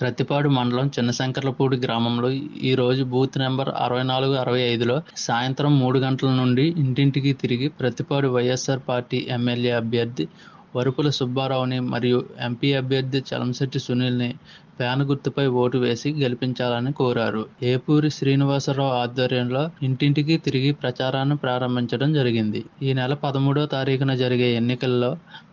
ప్రతిపాడు మండలం చిన్నశంకర్లపూడి గ్రామంలో ఈ రోజు బూత్ నెంబర్ అరవై నాలుగు అరవై ఐదులో సాయంత్రం మూడు గంటల నుండి ఇంటింటికి తిరిగి ప్రతిపాడు వైఎస్ఆర్ పార్టీ ఎమ్మెల్యే అభ్యర్థి వరుపుల సుబ్బారావుని మరియు ఎంపీ అభ్యర్థి చలంశెట్టి సునీల్ని ఫ్యాన్ గుర్తుపై ఓటు వేసి గెలిపించాలని కోరారు. ఏపూరి శ్రీనివాసరావు ఆధ్వర్యంలో ఇంటింటికి తిరిగి ప్రచారాన్ని ప్రారంభించడం జరిగింది. ఈ నెల పదమూడో తారీఖున జరిగే ఎన్నికల్లో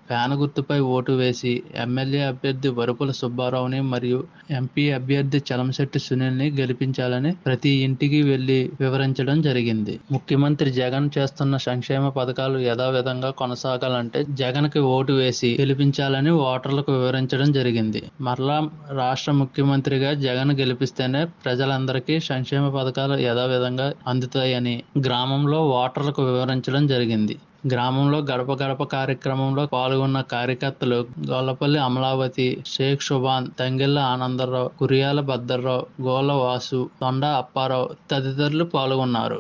ఫ్యాన్ గుర్తుపై ఓటు వేసి ఎమ్మెల్యే అభ్యర్థి వరుపుల సుబ్బారావుని మరియు ఎంపీ అభ్యర్థి చలంశెట్టి సునీల్ని గెలిపించాలని ప్రతి ఇంటికి వెళ్ళి వివరించడం జరిగింది. ముఖ్యమంత్రి జగన్ చేస్తున్న సంక్షేమ పథకాలు యథావిధంగా కొనసాగాలంటే జగన్కి ఓటు వేసి గెలిపించాలని ఓటర్లకు వివరించడం జరిగింది. మరలా రాష్ట్ర ముఖ్యమంత్రిగా జగన్ గెలిపిస్తేనే ప్రజలందరికీ సంక్షేమ పథకాలు యథావిధంగా అందుతాయని గ్రామంలో ఓటర్లకు వివరించడం జరిగింది. గ్రామంలో గడప గడప కార్యక్రమంలో పాల్గొన్న కార్యకర్తలు గొల్లపల్లి అమలావతి షేక్ సుభాన్ తంగెళ్ళ ఆనందరావు కురియాల భద్రరావు గోల వాసు తొండ అప్పారావు తదితరులు పాల్గొన్నారు.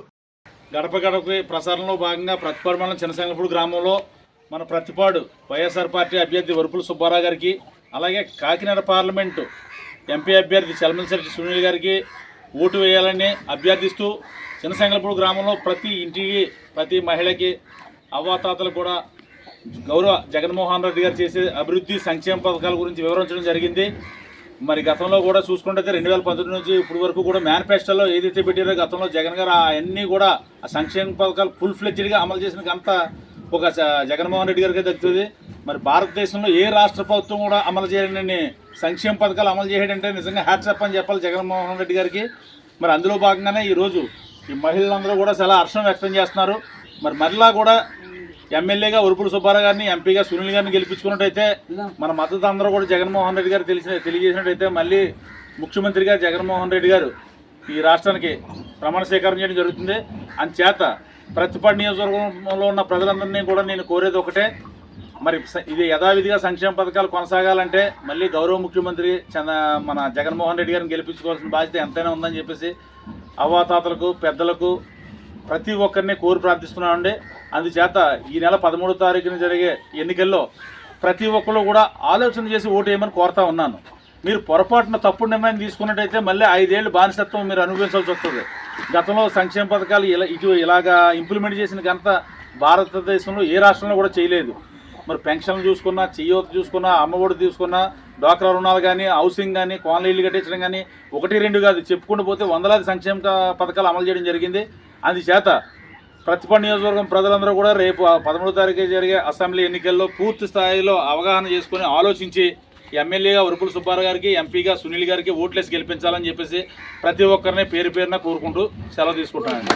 గడప గడపకి ప్రసారంలో భాగంగా ప్రతిపాడు మండలం చిన్నసంగపూడి గ్రామంలో మన ప్రతిపాడు వైఎస్ఆర్ పార్టీ అభ్యర్థి వరుపుల సుబ్బారావు గారికి అలాగే కాకినాడ పార్లమెంటు ఎంపీ అభ్యర్థి చలమలశెట్టి సునీల్ గారికి ఓటు వేయాలని అభ్యర్థిస్తూ చిన్నసంగలపూడి గ్రామంలో ప్రతి ఇంటికి ప్రతి మహిళకి అవ్వాతాతలకు కూడా గౌరవ జగన్మోహన్ రెడ్డి గారు చేసే అభివృద్ధి సంక్షేమ పథకాల గురించి వివరించడం జరిగింది. మరి గతంలో కూడా చూసుకుంటే రెండు వేల పంతొమ్మిది నుంచి ఇప్పటి వరకు కూడా మేనిఫెస్టోలో ఏదైతే పెట్టారో గతంలో జగన్ గారు అవన్నీ కూడా ఆ సంక్షేమ పథకాలు ఫుల్ ఫ్లెడ్జ్డ్గా అమలు చేసిన అంత ఒక జగన్మోహన్ రెడ్డి గారికి దక్కుతుంది. మరి భారతదేశంలో ఏ రాష్ట్ర ప్రభుత్వం కూడా అమలు చేయలేని సంక్షేమ పథకాలు అమలు చేయడంటే నిజంగా హ్యాట్సప్ అని చెప్పాలి జగన్మోహన్ రెడ్డి గారికి. మరి అందులో భాగంగానే ఈరోజు ఈ మహిళలందరూ కూడా చాలా హర్షం వ్యక్తం చేస్తున్నారు. మరి మరలా కూడా ఎమ్మెల్యేగా ఉరుపుల సుబ్బారావు గారిని ఎంపీగా సునీల్ గారిని గెలిపించుకున్నట్టయితే మన మద్దతు అందరూ కూడా జగన్మోహన్ రెడ్డి గారు తెలిసిన తెలియజేసినట్టయితే మళ్ళీ ముఖ్యమంత్రిగా జగన్మోహన్ రెడ్డి గారు ఈ రాష్ట్రానికి ప్రమాణ స్వీకారం చేయడం జరుగుతుంది. అంచేత ప్రతిపాడు నియోజకవర్గంలో ఉన్న ప్రజలందరినీ కూడా నేను కోరేది ఒకటే. మరి ఇది యథావిధిగా సంక్షేమ పథకాలు కొనసాగాలంటే మళ్ళీ గౌరవ ముఖ్యమంత్రి చంద మన జగన్మోహన్ రెడ్డి గారిని గెలిపించుకోవాల్సిన బాధ్యత ఎంతైనా ఉందని చెప్పేసి అవ్వాతాతలకు పెద్దలకు ప్రతి ఒక్కరిని కోరి ప్రార్థిస్తున్నామండి. అందుచేత ఈ నెల పదమూడో తారీఖున జరిగే ఎన్నికల్లో ప్రతి ఒక్కరు కూడా ఆలోచన చేసి ఓటు వేయమని కోరుతా ఉన్నాను. మీరు పొరపాటున తప్పుడు నిర్ణయం తీసుకున్నట్టయితే మళ్ళీ ఐదేళ్ళు బానిసత్వం మీరు అనుభవించాల్సి వస్తుంది. గతంలో సంక్షేమ పథకాలు ఇలా ఇటు ఇలాగా ఇంప్లిమెంట్ చేసిన ఘనత భారతదేశంలో ఏ రాష్ట్రంలో కూడా చేయలేదు. మరి పెన్షన్లు చూసుకున్నా చెయ్యోత చూసుకున్నా అమ్మఒడి తీసుకున్నా డ్వాక్రా రుణాలు కానీ హౌసింగ్ కానీ కాలనీలు కట్టించడం కానీ ఒకటి రెండు కాదు చెప్పుకుంటూ పోతే వందలాది సంక్షేమ పథకాలు అమలు చేయడం జరిగింది. అందుచేత ప్రతిపడి నియోజకవర్గం ప్రజలందరూ కూడా రేపు పదమూడో తారీఖు జరిగే అసెంబ్లీ ఎన్నికల్లో పూర్తి స్థాయిలో అవగాహన చేసుకొని ఆలోచించి ఎమ్మెల్యేగా ఉరుపుల సుబ్బారావు గారికి ఎంపీగా సునీల్ గారికి ఓట్లేసి గెలిపించాలని చెప్పేసి ప్రతి ఒక్కరిని పేరు పేరున కోరుకుంటూ సెలవు తీసుకుంటానండి